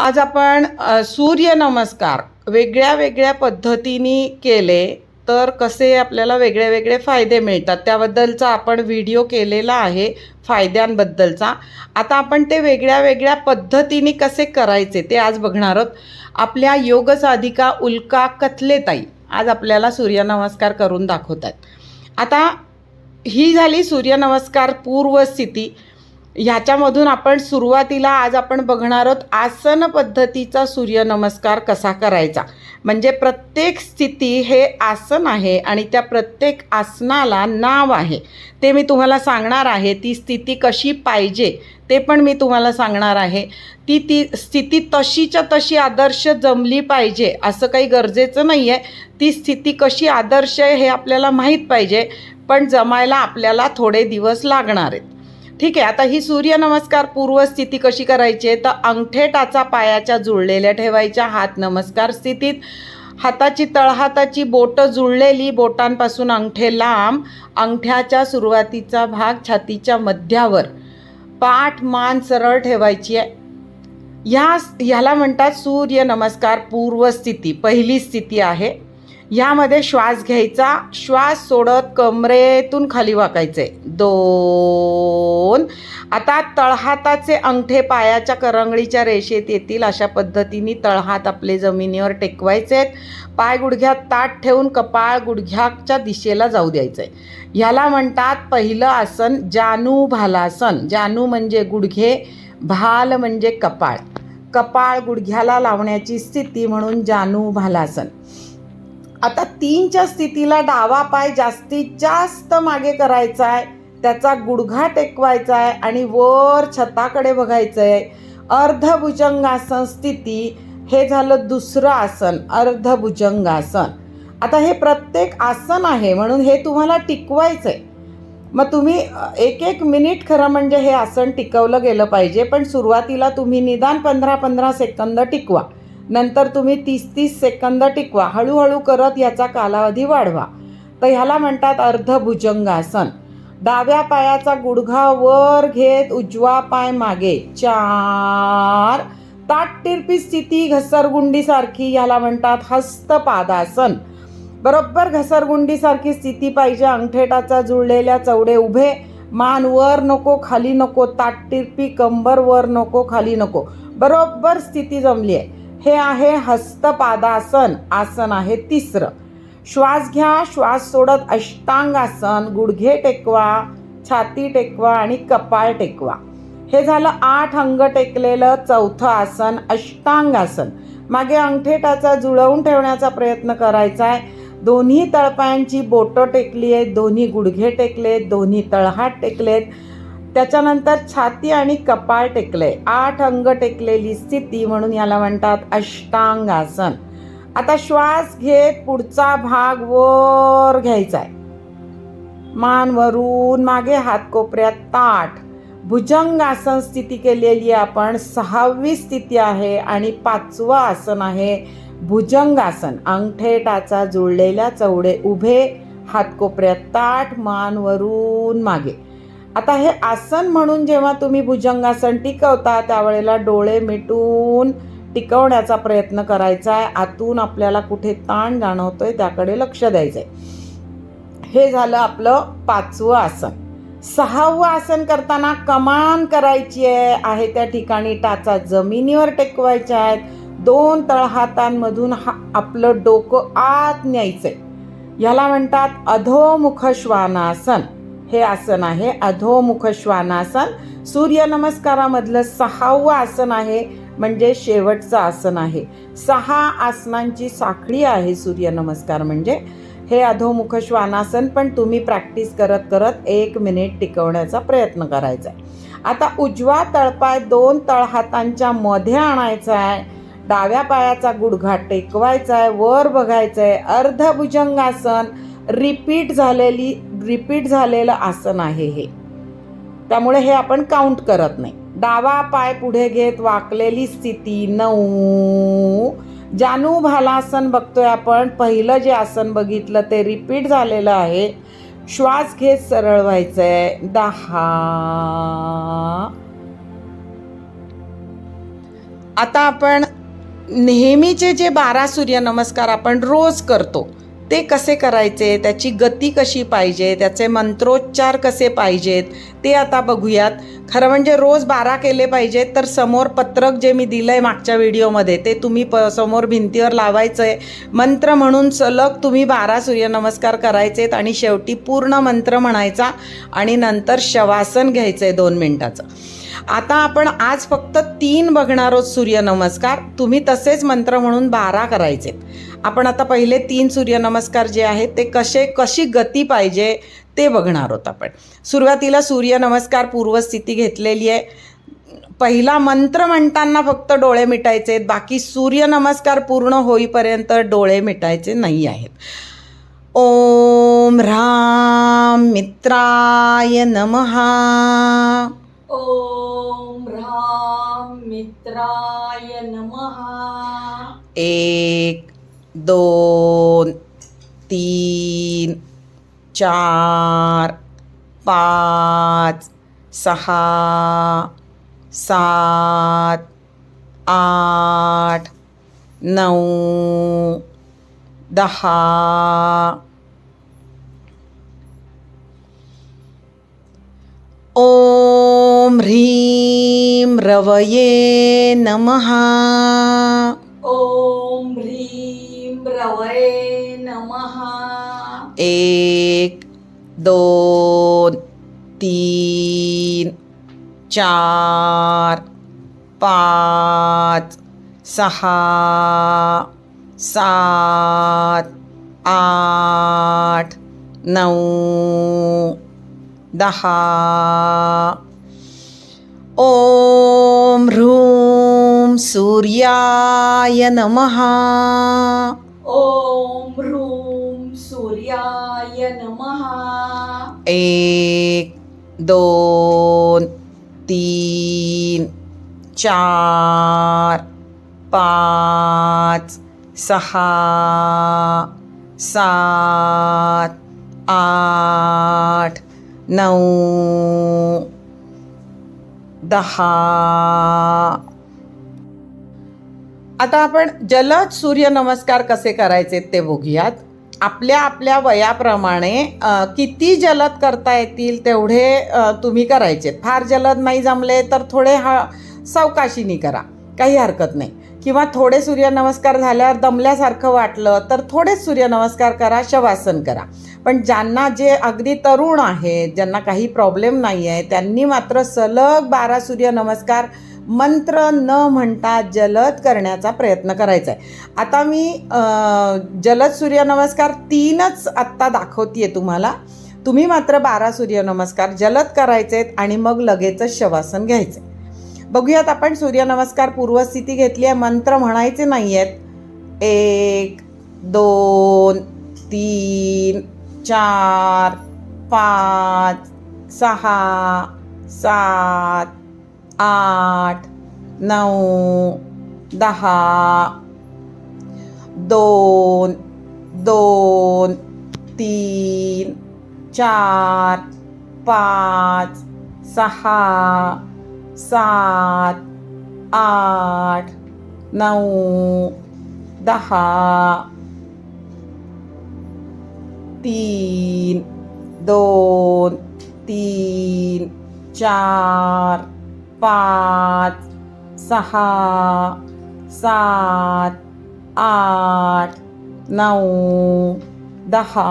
आज आपण सूर्यनमस्कार वेगळ्या वेगळ्या पद्धतीने केले तर कसे आपल्याला वेगळे वेगळे फायदे मिळतात त्याबद्दलचा आपण व्हिडिओ केलेला आहे फायद्यांबद्दलचा. आता आपण ते वेगळ्या वेगळ्या पद्धतीने कसे करायचे ते आज बघणार आहोत. आपल्या योग साधिका उल्का कथलेताई आज आपल्याला सूर्यनमस्कार करून दाखवतात आता ही झाली सूर्यनमस्कार पूर्व स्थिती ह्याच्यामधून आपण सुरुवातीला आज आपण बघणार आहोत आसन पद्धतीचा सूर्यनमस्कार कसा करायचा. म्हणजे प्रत्येक स्थिती हे आसन आहे आणि त्या प्रत्येक आसनाला नाव आहे. ते मी तुम्हाला सांगणार आहे ती स्थिती कशी पाहिजे ते पण मी तुम्हाला सांगणार आहे. ती ती स्थिती तशीच्या तशी आदर्श जमली पाहिजे असं काही गरजेचं नाही आहे ती स्थिती कशी आदर्श आहे हे आपल्याला माहीत पाहिजे पण जमायला आपल्याला थोडे दिवस लागणार आहेत. ठीक आहे आता ही सूर्यनमस्कार पूर्व स्थिती कशी करायची आहे? तर अंगठे टाचा पायाच्या जुळलेल्या ठेवायच्या हात नमस्कार स्थितीत. हाताची तळहाताची बोटं जुळलेली बोटांपासून अंगठे लांब अंगठ्याच्या सुरुवातीचा भाग छातीच्या मध्यावर. पाठ मान सरळ ठेवायची आहे. ह्या ह्याला म्हणतात सूर्य नमस्कार पहिली स्थिती आहे. ह्यामध्ये श्वास घ्यायचा. श्वास सोडत कमरेतून खाली वाकायचे. दोन. आता तळहाताचे अंगठे पायाच्या करंगळीच्या रेषेत येतील अशा पद्धतीने तळहात आपले जमिनीवर टेकवायचे आहेत पाय गुडघ्यात ताट ठेवून कपाळ गुडघ्याच्या दिशेला जाऊ द्यायचं आहे ह्याला म्हणतात पहिलं आसन जानू भालासन. जानू म्हणजे गुडघे भाल म्हणजे कपाळ. कपाळ गुडघ्याला लावण्याची स्थिती म्हणून जानू भालासन. आता तीनच्या स्थितीला डावा पाय जास्तीत जास्त मागे करायचा आहे त्याचा गुडघा टेकवायचा आहे आणि वर छताकडे बघायचं आहे अर्धभुजंगासन स्थिती हे झालं दुसरं आसन अर्धभुजंगासन. आता हे प्रत्येक आसन आहे म्हणून हे तुम्हाला टिकवायचं आहे मग तुम्ही एक एक मिनिट खरं म्हणजे हे आसन टिकवलं गेलं पाहिजे पण सुरुवातीला तुम्ही निदान पंधरा पंधरा सेकंद टिकवा. नंतर तुम्ही तीस तीस सेकंद टिकवा. हळूहळू करत याचा कालावधी वाढवा. तर ह्याला म्हणतात अर्धभुजंगासन. डाव्या पायाचा गुडघा वर घेत उजवा पाय मागे. चार. ताट तिरपी स्थिती घसरगुंडीसारखी याला म्हणतात हस्तपादासन. बरोबर घसरगुंडीसारखी स्थिती पाहिजे. अंगठेटाचा जुळलेल्या चवडे उभे. मान वर नको खाली नको. ताट तिरपी कंबर वर नको खाली नको. बरोबर स्थिती जमली आहे हे आहे हस्तपादासन आसन आहे तिसरं. श्वास घ्या श्वास सोडत अष्टांगासन गुडघे टेकवा छाती टेकवा आणि कपाळ टेकवा. हे झालं आठ अंग टेकलेलं चौथं आसन अष्टांगासन मागे अंगठेटाचा जुळवून ठेवण्याचा प्रयत्न करायचा आहे. दोन्ही तळपायांची बोटं टेकली आहेत दोन्ही गुडघे टेकलेत दोन्ही तळहात टेकलेत. त्याच्यानंतर छाती आणि कपाळ टेकले. आठ अंग टेकलेली स्थिती म्हणून याला म्हणतात अष्टांगासन. आता श्वास घेत पुढचा भाग वर घ्यायचा आहे मान वरून मागे हात कोपऱ्यात ताठ. भुजंगासन स्थिती केलेली आहे आपण सहावी स्थिती आहे आणि पाचवं आसन आहे भुजंगासन. अंगठे टाचा जुळलेल्या चवडे उभे हात कोपऱ्यात ताठ मान वरून मागे. आता हे आसन म्हणून जेव्हा तुम्ही भुजंगासन टिकवता त्यावेळेला डोळे मिटून टिकवण्याचा प्रयत्न करायचा आहे. आतून आपल्याला कुठे ताण जाणवतोय त्याकडे लक्ष द्यायचं आहे हे झालं आपलं पाचवं आसन. सहावं आसन करताना कमान करायची आहे आहे त्या ठिकाणी टाचा जमिनीवर टेकवायच्या आहेत. दोन तळहातांमधून हा आपलं डोकं आत न्यायचं आहे ह्याला म्हणतात अधोमुख श्वानासन. हे आसन आहे. अधोमुख श्वानासन. सूर्यनमस्कारामधलं सहावं आसन आहे म्हणजे शेवटचं आसन आहे. सहा आसनांची साखळी आहे सूर्यनमस्कार म्हणजे. हे अधोमुख श्वानासन पण तुम्ही प्रॅक्टिस करत करत एक मिनिट टिकवण्याचा प्रयत्न करायचा आहे. आता उजवा तळपाय दोन तळहातांच्या मध्ये आणायचा आहे. डाव्या पायाचा गुडघा टेकवायचा आहे. वर बघायचं आहे अर्धभुजंगासन रिपीट झालेली रिपीट झालेलं आसन आहे हे. त्यामुळे हे आपण काउंट करत नाही. डावा पाय पुढे घेत वाकलेली स्थिती नऊ. जानू भालासन बघतोय आपण. पहिलं जे आसन बघितलं ते रिपीट झालेलं आहे. श्वास घेत सरळ व्हायचंय. दहा. आता आपण नेहमीचे जे बारा सूर्यनमस्कार आपण रोज करतो ते कसे करायचे त्याची गती कशी पाहिजे त्याचे मंत्रोच्चार कसे पाहिजेत ते आता बघूयात. खरं म्हणजे रोज बारा केले पाहिजेत तर समोर पत्रक जे मी दिलं आहे मागच्या व्हिडिओमध्ये ते तुम्ही प समोर भिंतीवर लावायचं आहे मंत्र म्हणून सलग तुम्ही बारा सूर्यनमस्कार करायचेत आणि शेवटी पूर्ण मंत्र म्हणायचा आणि नंतर शवासन घ्यायचं आहे दोन मिनटाचं. आता आपण आज फक्त तीन बघणार आहोत सूर्यनमस्कार. तुम्ही तसेच मंत्र म्हणून बारा करायचे आपण आता पहिले तीन सूर्यनमस्कार जे आहेत ते कसे कशी गती पाहिजे ते बघणार आहोत आपण. सुरुवातीला सूर्यनमस्कार पूर्वस्थिती घेतलेली आहे. पहिला मंत्र म्हणताना फक्त डोळे मिटायचे आहेत. बाकी सूर्यनमस्कार पूर्ण होईपर्यंत डोळे मिटायचे नाही आहेत. ओम राम मित्राय नमहा. ॐ ह्रां मित्राय नमः। एक दोन तीन चार पाच सहा सात आठ नऊ दहा ॐ ह्रीं रवये नमः। ॐ ह्रीं रवये नमः। एक दोन तीन चार पाच सहा सात आठ नऊ दहा। ॐ ह्रूं सूर्याय नमः। ॐ ह्रूं सूर्याय नमः। एक दोन तीन चार पाच सहा सात आठ नऊ दहा. आता आपण जलद सूर्यनमस्कार कसे करायचे ते बघूयात. आपल्या आपल्या वयाप्रमाणे किती जलद करता येतील तेवढे तुम्ही करायचे. फार जलद नाही जमले तर थोडे हा सावकाशीनी करा. काही हरकत नाही. किंवा थोडे सूर्यनमस्कार झाल्यावर दमल्यासारखं वाटलं तर थोडेच सूर्यनमस्कार करा शवासन करा. पण ज्यांना जे अगदी तरुण आहेत ज्यांना काही प्रॉब्लेम नाही आहे त्यांनी मात्र सलग बारा सूर्यनमस्कार मंत्र न म्हणता जलद करण्याचा प्रयत्न करायचा आहे आता मी जलद सूर्यनमस्कार तीनच आत्ता दाखवते तुम्हाला. तुम्ही मात्र बारा सूर्यनमस्कार जलद करायचे आहेत आणि मग लगेचच शवासन घ्यायचे बघूयात आपण सूर्यनमस्कार पूर्वस्थिती घेतली आहे मंत्र म्हणायचे नाही आहेत एक दोन तीन चार पाच सहा सात आठ नऊ दहा दोन दोन तीन चार पाच सहा सात आठ नऊ दहा तीन दोन तीन चार पाच सहा सात आठ नऊ दहा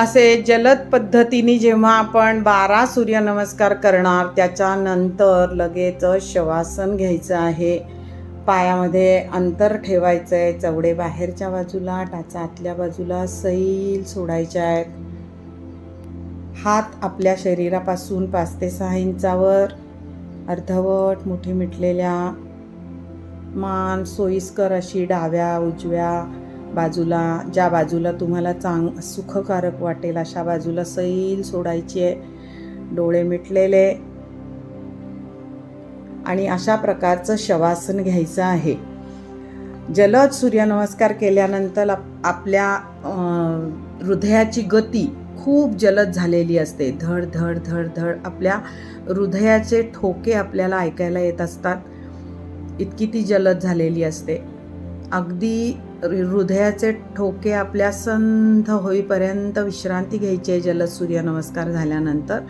असे जलद पद्धतीने जेव्हा आपण बारा सूर्यनमस्कार करणार त्याच्यानंतर लगेच शवासन घ्यायचं आहे. पायामध्ये अंतर ठेवायचं आहे चवडे बाहेरच्या बाजूला टाचा आतल्या बाजूला सैल सोडायच्या आहेत. हात आपल्या शरीरापासून पाच ते सहा इंचावर. अर्धवट मुठी मिटलेल्या मान सोयीस्कर अशी डाव्या उजव्या बाजूला ज्या बाजूला तुम्हाला चांग सुखकारक वाटेल अशा बाजूला सैल सोडायची आहे. डोळे मिटलेले. आणि अशा प्रकारचं शवासन घ्यायचं आहे. जलद सूर्यनमस्कार केल्यानंतर आप- आपल्या हृदयाची गती खूप जलद झालेली असते. धड धड धड धड आपल्या हृदयाचे ठोके आपल्याला ऐकायला येत असतात. इतकी ती जलद झालेली असते. अगदी हृदयाचे ठोके आपल्या संथ होईपर्यंत विश्रांती घ्यायची आहे जलद सूर्यनमस्कार झाल्यानंतर.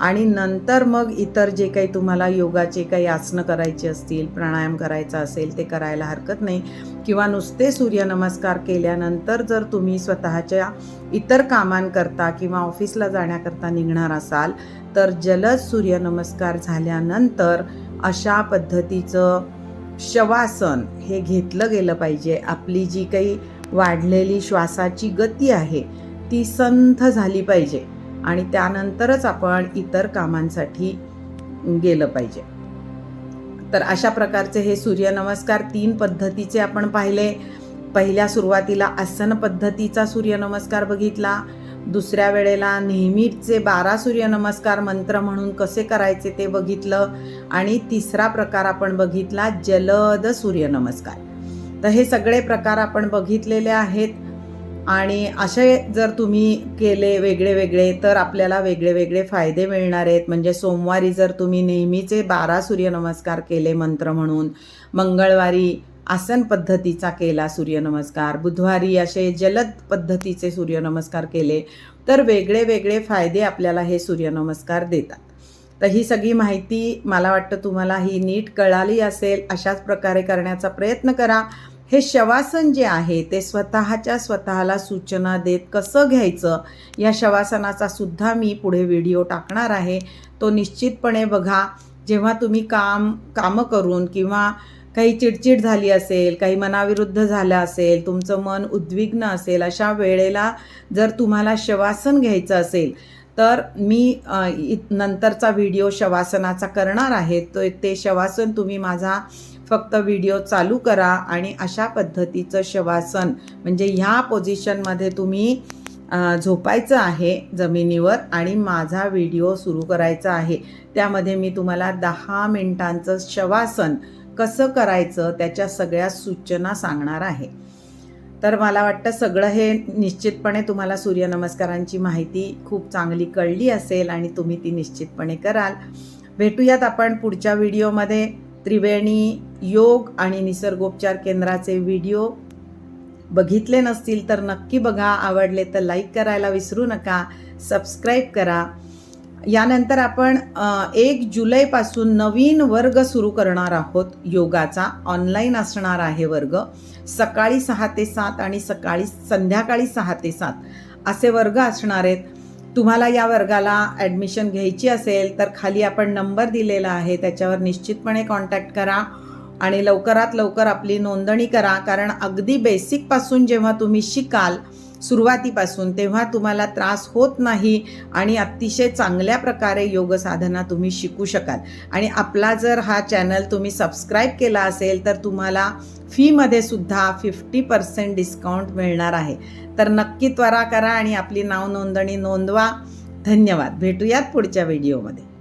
आणि नंतर मग इतर जे काही तुम्हाला योगाचे काही आसनं करायची असतील प्राणायाम करायचा असेल ते करायला हरकत नाही. किंवा नुसते सूर्यनमस्कार केल्यानंतर जर तुम्ही स्वतःच्या इतर कामांकरता किंवा ऑफिसला जाण्याकरता निघणार असाल तर जलद सूर्यनमस्कार झाल्यानंतर अशा पद्धतीचं शवासन हे घेतलं गेलं पाहिजे. आपली जी काही वाढलेली श्वासाची गती आहे ती संथ झाली पाहिजे आणि त्यानंतरच आपण इतर कामांसाठी गेलं पाहिजे. तर अशा प्रकारचे हे सूर्यनमस्कार तीन पद्धतीचे आपण पाहिले. पहिल्या सुरुवातीला आसन पद्धतीचा सूर्यनमस्कार बघितला. दुसऱ्या वेळेला नेहमीचे बारा सूर्यनमस्कार मंत्र म्हणून कसे करायचे ते बघितलं आणि तिसरा प्रकार आपण बघितला जलद सूर्यनमस्कार तर हे सगळे प्रकार आपण बघितलेले आहेत आणि असे जर तुम्ही केले वेगळे वेगळे तर आपल्याला वेगळे वेगळे फायदे मिळणार आहेत. म्हणजे सोमवारी जर तुम्ही नेहमीचे बारा सूर्यनमस्कार केले मंत्र म्हणून मंगळवारी आसन पद्धतीचा केला सूर्यनमस्कार. बुधवारी असे जलद पद्धतीचे सूर्यनमस्कार केले तर वेगळे वेगळे फायदे आपल्याला हे सूर्यनमस्कार देतात. तर ही सगळी माहिती मला वाटतं तुम्हाला ही नीट कळाली असेल अशाच प्रकारे करण्याचा प्रयत्न करा. हे शवासन जे आहे ते स्वतःच्या स्वतःला सूचना देत कसं घ्यायचं या शवासनाचा सुद्धा मी पुढे व्हिडिओ टाकणार आहे. तो निश्चितपणे बघा जेव्हा तुम्ही काम कामं करून किंवा काही चिडचिड झाली असेल काही मनाविरुद्ध झालं असेल तुमचं मन उद्विग्न असेल अशा वेळेला जर तुम्हाला शवासन घ्यायचं असेल तर मी इ- नंतरचा व्हिडिओ शवासनाचा करणार आहे. तो ते शवासन तुम्ही माझा फक्त व्हिडिओ चालू करा आणि अशा पद्धतीचं शवासन म्हणजे ह्या पोझिशनमध्ये तुम्ही झोपायचं आहे जमिनीवर आणि माझा व्हिडिओ सुरू करायचा आहे. त्यामध्ये मी तुम्हाला दहा मिनटांचं शवासन कसं करायचं त्याच्या सगळ्या सूचना सांगणार आहे. तर मला वाटतं सगळं हे निश्चितपणे तुम्हाला सूर्यनमस्कारांची माहिती खूप चांगली कळली असेल आणि तुम्ही ती निश्चितपणे कराल. भेटूयात आपण पुढच्या व्हिडिओमध्ये. त्रिवेणी योग आणि निसर्गोपचार केंद्राचे व्हिडिओ. बघितले नसतील तर नक्की बघा. आवडले तर लाईक करायला विसरू नका. सबस्क्राईब करा. यानंतर आपण एक जुलैपासून नवीन वर्ग सुरू करणार आहोत. योगाचा ऑनलाईन असणार आहे वर्ग. सकाळी सहा ते सात आणि सकाळी संध्याकाळी सहा ते सात असे वर्ग असणार आहेत. तुम्हाला या वर्गाला ॲडमिशन घ्यायची असेल तर खाली आपण नंबर दिलेला आहे. त्याच्यावर निश्चितपणे कॉन्टॅक्ट करा आणि लवकरात लवकर आपली नोंदणी करा. कारण अगदी बेसिकपासून जेव्हा तुम्ही शिकाल सुरुवातीपासून तेव्हा तुम्हाला त्रास होत नाही आणि अतिशय चांगल्या प्रकारे योग साधना तुम्ही शिकू शकाल. आणि आपला जर हा चॅनल तुम्ही सबस्क्राईब केला असेल तर तुम्हाला फीमध्ये सुद्धा फिफ्टी पर्सेंट डिस्काउंट मिळणार आहे. तर नक्की त्वरा करा आणि आपली नाव नोंदणी नोंदवा. धन्यवाद. भेटूयात पुढच्या व्हिडिओमध्ये.